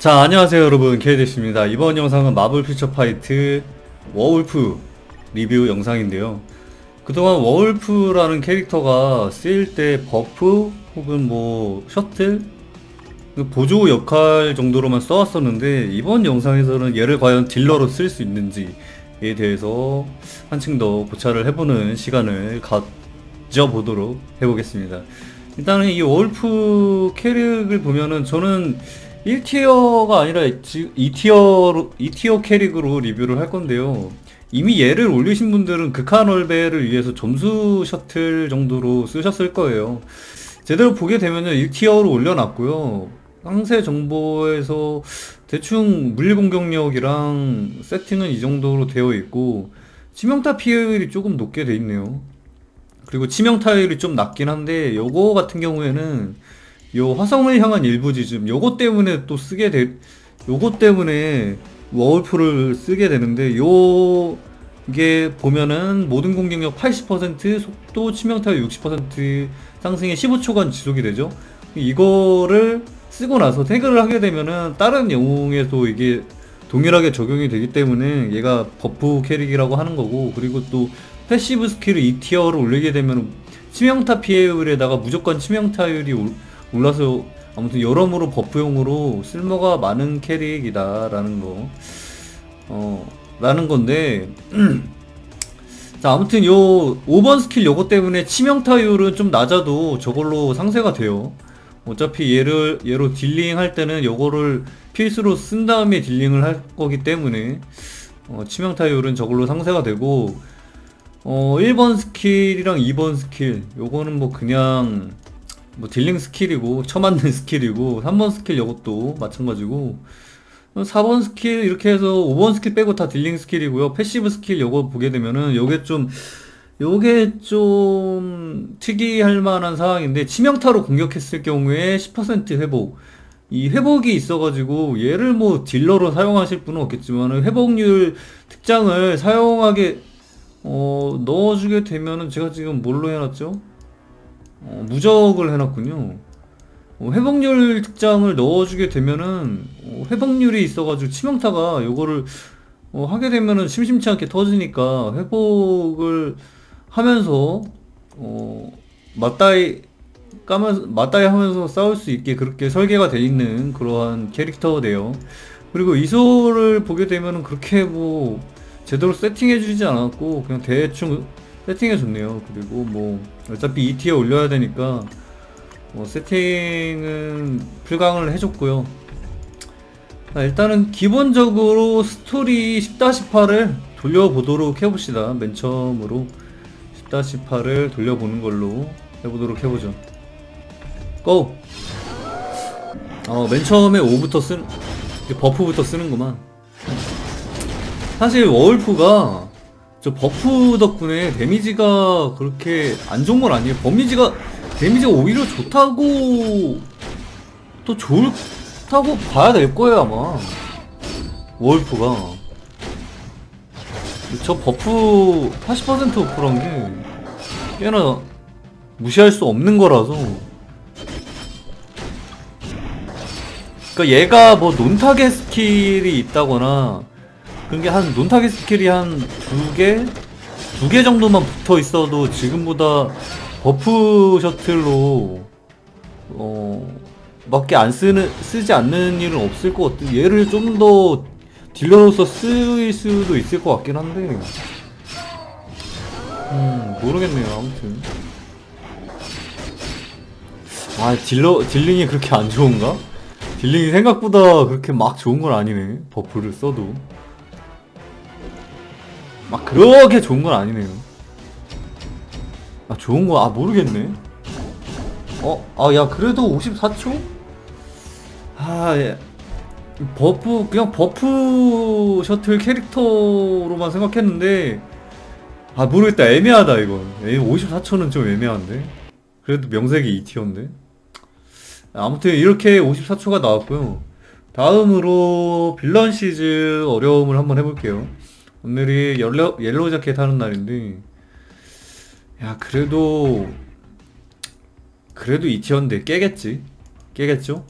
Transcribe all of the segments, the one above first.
자 안녕하세요 여러분. 케이데스입니다. 이번 영상은 마블 퓨처 파이트 워울프 리뷰 영상인데요. 그동안 워울프라는 캐릭터가 쓰일 때 버프 혹은 뭐 셔틀 그 보조 역할 정도로만 써왔었는데 이번 영상에서는 얘를 과연 딜러로 쓸 수 있는지에 대해서 한층 더 고찰을 해보는 시간을 가져보도록 해보겠습니다. 일단은 이 워울프 캐릭을 보면은 저는 1티어가 아니라 2티어, 2티어 캐릭으로 리뷰를 할 건데요. 이미 얘를 올리신 분들은 극한 월배를 위해서 점수 셔틀 정도로 쓰셨을 거예요. 제대로 보게 되면 1티어로 올려놨고요. 상세 정보에서 대충 물리 공격력이랑 세팅은 이 정도로 되어 있고 치명타 피해율이 조금 높게 돼 있네요. 그리고 치명타율이 좀 낮긴 한데 요거 같은 경우에는 요 화성을 향한 일부 지점 요거 때문에 또 쓰게 돼 요거 때문에 워울프를 쓰게 되는데 요 이게 보면은 모든 공격력 80% 속도 치명타율 60% 상승에 15초간 지속이 되죠. 이거를 쓰고 나서 태그를 하게 되면은 다른 영웅에도 이게 동일하게 적용이 되기 때문에 얘가 버프 캐릭이라고 하는 거고 그리고 또 패시브 스킬을 2티어로 올리게 되면 치명타 피해율에다가 무조건 치명타율이 올 라서 아무튼 여러모로 버프용으로 쓸모가 많은 캐릭이다 라는 거. 어, 라는 건데 자 아무튼 요 5번 스킬 요거 때문에 치명타율은 좀 낮아도 저걸로 상세가 돼요. 어차피 얘를 얘로 딜링 할 때는 요거를 필수로 쓴 다음에 딜링을 할 거기 때문에 어, 치명타율은 저걸로 상세가 되고 어 1번 스킬이랑 2번 스킬 요거는 뭐 그냥 뭐 딜링 스킬이고 쳐맞는 스킬이고 3번 스킬 이것도 마찬가지고 4번 스킬 이렇게 해서 5번 스킬 빼고 다 딜링 스킬이고요 패시브 스킬 요거 보게 되면은 요게 좀 요게 좀 특이할 만한 상황인데 치명타로 공격했을 경우에 10% 회복 이 회복이 있어가지고 얘를 뭐 딜러로 사용하실 분은 없겠지만 회복률 특장을 사용하게 어 넣어주게 되면은 제가 지금 뭘로 해놨죠? 어, 무적을 해놨군요. 어, 회복률 특장을 넣어주게 되면은 어, 회복률이 있어가지고 치명타가 요거를 어, 하게 되면은 심심치 않게 터지니까 회복을 하면서 어, 맞다이 까면서 맞다이 하면서 싸울 수 있게 그렇게 설계가 돼 있는 그러한 캐릭터네요. 그리고 이소를 보게 되면은 그렇게 뭐 제대로 세팅해 주지 않았고 그냥 대충 세팅해 줬네요. 그리고 뭐 어차피 2티어 올려야 되니까 뭐 세팅은 풀강을 해줬고요. 자, 일단은 기본적으로 스토리 10-8을 돌려보도록 해봅시다. 맨 처음으로 10-8을 돌려보는 걸로 해보도록 해보죠. 고! 어, 맨 처음에 5부터 쓰는, 버프부터 쓰는구만. 사실 워울프가 저 버프 덕분에 데미지가 그렇게 안 좋은 건 아니에요. 범위지가 데미지가 오히려 좋다고 또 좋다고 봐야 될 거예요 아마. 월프가. 저 버프 80% 오프란 게 꽤나 무시할 수 없는 거라서. 그니까 얘가 뭐 논타겟 스킬이 있다거나 그게 한 논타겟 스킬이 한 두 개? 두 개 정도만 붙어 있어도 지금보다 버프 셔틀로 어 밖에 안 쓰는 쓰지 않는 일은 없을 것 같아. 얘를 좀 더 딜러로서 쓰일 수도 있을 것 같긴 한데. 음 모르겠네요. 아무튼. 아 딜러 딜링이 그렇게 안 좋은가? 딜링이 생각보다 그렇게 막 좋은 건 아니네. 버프를 써도. 막 그렇게 좋은 건 아니네요. 아 좋은 거 아 모르겠네. 어? 아 야 그래도 54초? 아 예. 버프 그냥 버프 셔틀 캐릭터로만 생각했는데 아 모르겠다. 애매하다 이건. 54초는 좀 애매한데. 그래도 명색이 2티어인데. 아무튼 이렇게 54초가 나왔고요. 다음으로 빌런 시즈 어려움을 한번 해볼게요 오늘이 옐로, 옐로우 자켓 하는 날인데 야 그래도 그래도 이티어인데 깨겠지 깨겠죠?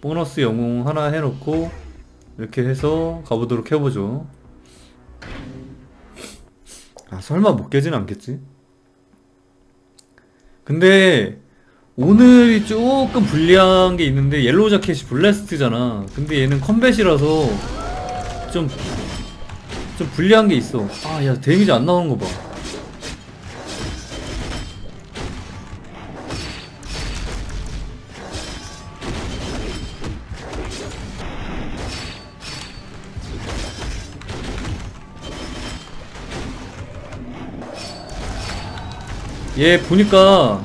보너스 영웅 하나 해놓고 이렇게 해서 가보도록 해보죠 아 설마 못 깨진 않겠지? 근데 오늘이 조금 불리한 게 있는데 옐로우 자켓이 블래스트잖아 근데 얘는 컴뱃이라서 좀 좀 불리한 게 있어 아 야 데미지 안 나오는 거봐 얘 보니까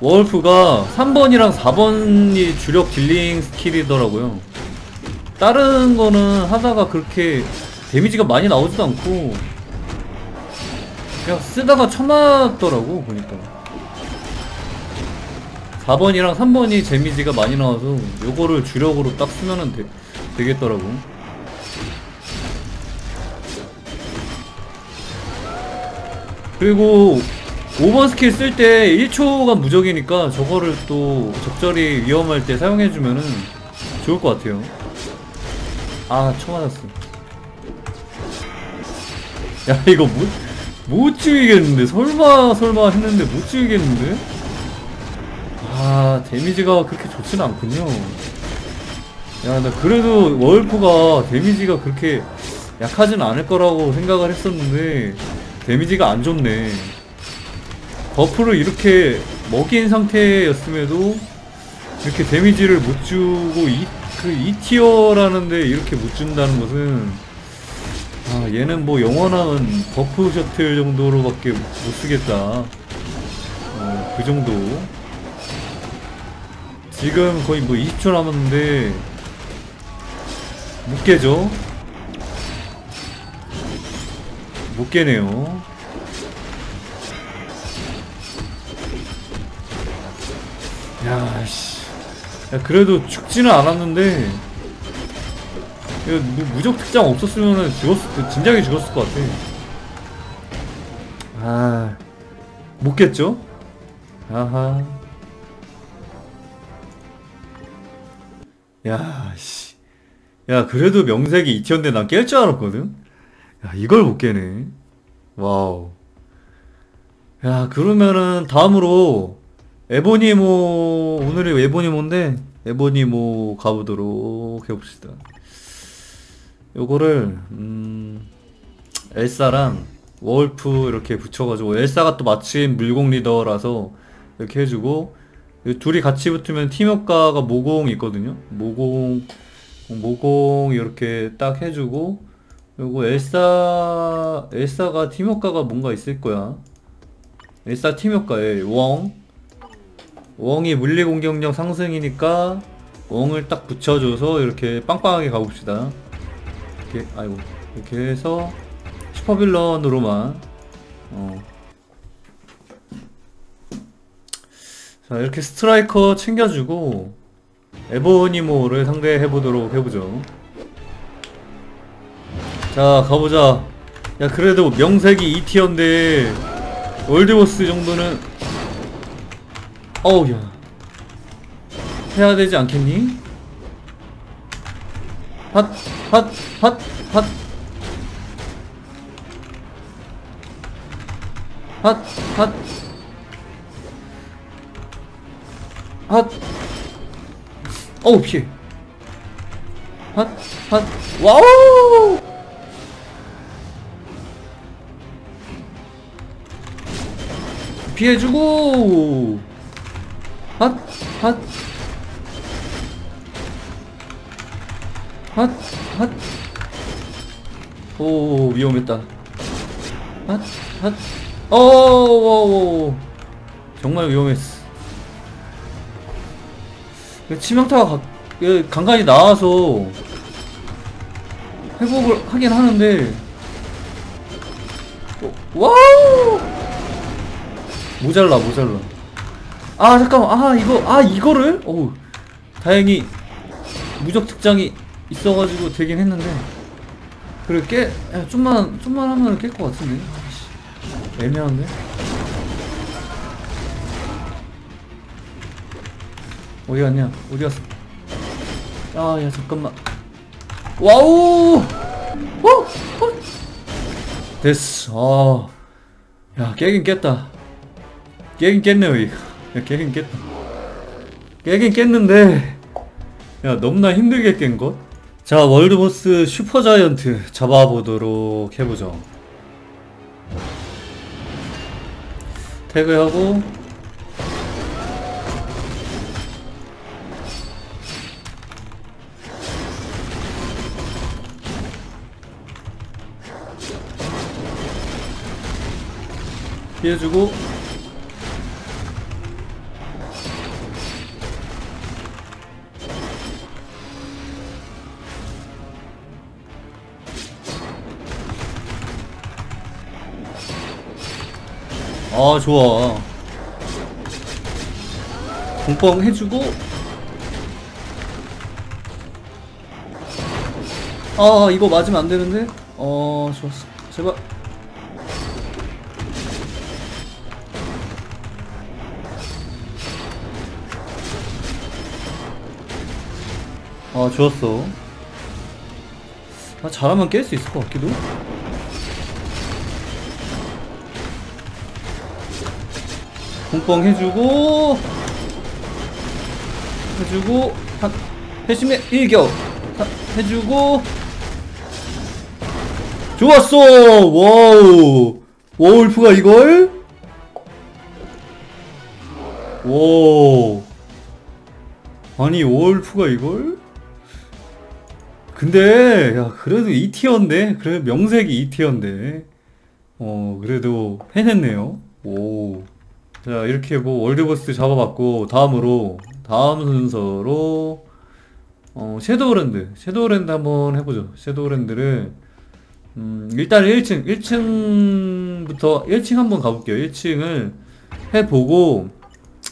워울프가 3번이랑 4번이 주력 딜링 스킬이더라고요. 다른 거는 하다가 그렇게 데미지가 많이 나오지도 않고 그냥 쓰다가 쳐맞더라고 보니까 4번이랑 3번이 데미지가 많이 나와서 요거를 주력으로 딱 쓰면은 되, 되겠더라고 그리고 5번 스킬 쓸 때 1초가 무적이니까 저거를 또 적절히 위험할 때 사용해주면은 좋을 것 같아요. 아, 쳐맞았어. 야, 이거 못, 못 죽이겠는데? 설마, 설마 했는데 못 죽이겠는데? 아, 데미지가 그렇게 좋지는 않군요. 야, 나 그래도 월프가 데미지가 그렇게 약하진 않을 거라고 생각을 했었는데, 데미지가 안 좋네. 버프를 이렇게 먹인 상태였음에도 이렇게 데미지를 못 주고 이, 그 2티어라는데 이렇게 못 준다는 것은 아 얘는 뭐 영원한 버프 셔틀 정도로밖에 못 쓰겠다. 어, 그 정도. 지금 거의 뭐 20초 남았는데 못 깨죠? 못 깨네요. 야, 씨. 야, 그래도 죽지는 않았는데, 이거 무, 무적 특장 없었으면은 죽었을, 진작에 죽었을 것 같아. 아, 못 깼죠? 아하. 야, 씨. 야, 그래도 명색이 이티언데 난 깰 줄 알았거든? 야, 이걸 못 깨네. 와우. 야, 그러면은 다음으로 에보니모 오늘이 에보니모인데 에보니모 가보도록 해봅시다. 요거를 음 엘사랑 월프 이렇게 붙여가지고 엘사가 또 마침 물공 리더라서 이렇게 해주고 이 둘이 같이 붙으면 팀 효과가 모공 있거든요. 모공 모공 이렇게 딱 해주고 요거 엘사 엘사가 팀 효과가 뭔가 있을 거야. 엘사 팀 효과에 웡 웡이 물리 공격력 상승이니까 웡을 딱 붙여줘서 이렇게 빵빵하게 가봅시다. 이렇게 아이고 이렇게 해서 슈퍼빌런으로만 어. 자 이렇게 스트라이커 챙겨주고 에보니모를 상대해보도록 해보죠. 자 가보자. 야 그래도 명색이 2티어인데 월드보스 정도는 어우 야 해야 되지 않겠니? 핫, 핫, 핫, 핫. 핫, 핫. 핫. 어우, 피해. 핫, 핫. 와우! 피해주고! 핫, 핫. 핫, 핫. 오, 위험했다. 핫, 핫. 오, 오, 오. 정말 위험했어. 그 치명타가 간간히 나와서 회복을 하긴 하는데 어, 와우 모자라 모자라 아 잠깐만 아 이거 아 이거를 어우 다행히 무적 특장이 있어가지고 되긴 했는데 그래 깨 야, 좀만 좀만 하면 깰 것 같은데 애매한데 어디 갔냐 어디 갔어 아, 야, 잠깐만. 와우! 어? 어? 됐어. 아. 야, 깨긴 깼다. 깨긴 깼네요, 이거. 야, 깨긴 깼다. 깨긴 깼는데, 야, 너무나 힘들게 깬 것? 자, 월드보스 슈퍼자이언트 잡아보도록 해보죠. 태그하고, 피해주고 아 좋아. 공뻥 해주고. 아 이거 맞으면 안 되는데? 어 좋았어. 제발. 아 좋았어. 아 잘하면 깰 수 있을 것 같기도 공뻥 해주고 해주고 한 회심의 일격. 한, 해주고. 좋았어! 와우! 워울프가 이걸? 오 아니 워울프가 이걸? 근데 야 그래도 2티어인데? 그래 명색이 2티어인데? 어 그래도 해냈네요. 오 자 이렇게 뭐 월드버스 잡아봤고 다음으로 다음 순서로 어 섀도우랜드. 섀도우랜드 한번 해보죠. 섀도우랜드를 음 일단 1층 1층부터 1층 한번 가볼게요. 1층을 해보고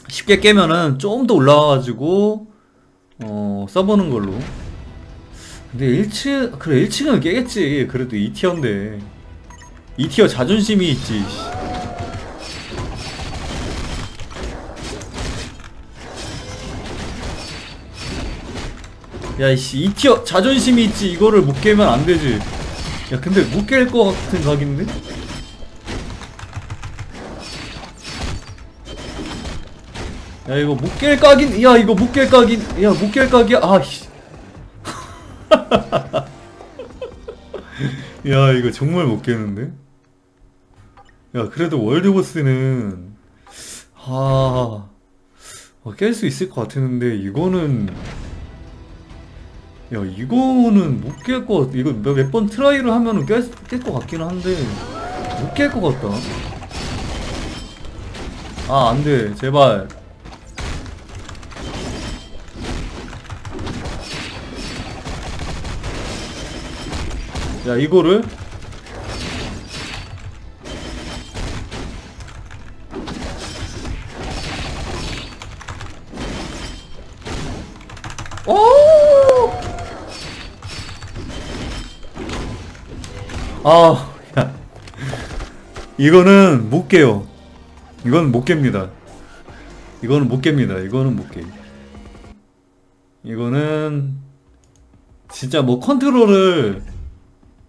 쉽게 깨면은 좀 더 올라와가지고 어 써보는 걸로. 근데 1층 그래 1층은 깨겠지. 그래도 2티어인데. 2티어 자존심이 있지 야이씨 2티어 자존심이 있지. 이거를 못 깨면 안 되지. 야 근데 못 깰 것 같은 각인데? 야 이거 못 깰 각인 야 이거 못 깰 각인 야 못 깰 각이야. 아씨. 야 이거 정말 못 깨는데? 야 그래도 월드보스는 아깰수 있을 것 같았는데 이거는 야 이거는 못 깰 것 같아 이거 몇 번 트라이를 하면은 깰것 같기는 한데 못 깰 것 같다. 아 안돼. 제발. 야 이거를? 오! 아, 야. 이거는 못 깨요. 이건 못 깹니다. 이거는 못 깹니다. 이거는 못 깨. 이거는 진짜 뭐 컨트롤을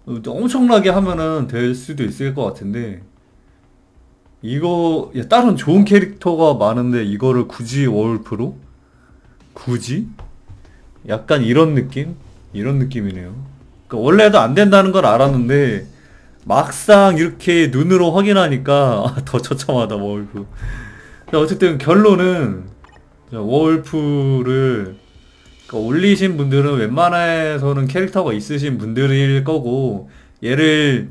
엄청나게 하면은 될 수도 있을 것 같은데 이거 야, 다른 좋은 캐릭터가 많은데 이거를 굳이 월프로? 굳이? 약간 이런 느낌? 이런 느낌이네요. 그러니까 원래도 안 된다는 걸 알았는데 막상 이렇게 눈으로 확인하니까 아, 더 처참하다 워울프. 자, 어쨌든 결론은 자, 워울프를 그러니까 올리신 분들은 웬만해서는 캐릭터가 있으신 분들일 거고 얘를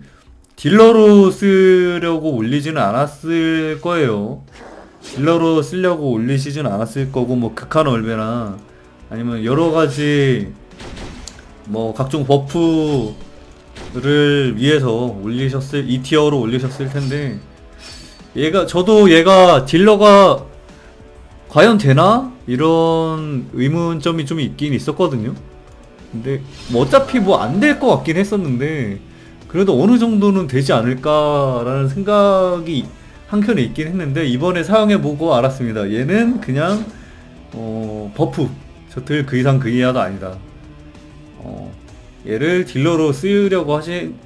딜러로 쓰려고 올리지는 않았을 거예요. 딜러로 쓰려고 올리시진 않았을 거고 뭐 극한 얼베나 아니면 여러 가지 뭐 각종 버프를 위해서 올리셨을 2티어로 올리셨을 텐데 얘가 저도 얘가 딜러가 과연 되나? 이런 의문점이 좀 있긴 있었거든요. 근데 뭐 어차피 뭐 안 될 것 같긴 했었는데 그래도 어느 정도는 되지 않을까라는 생각이 한켠에 있긴 했는데 이번에 사용해보고 알았습니다. 얘는 그냥 어, 버프 셔틀 그 이상 그 이하도 아니다. 얘를 딜러로 쓰려고 하신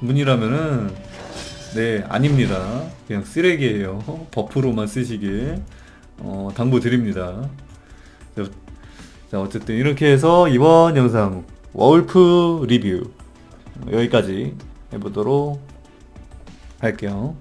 분이라면은 네 아닙니다. 그냥 쓰레기예요. 버프로만 쓰시길 어, 당부드립니다. 자, 자 어쨌든 이렇게 해서 이번 영상 워울프 리뷰 여기까지 해보도록 할게요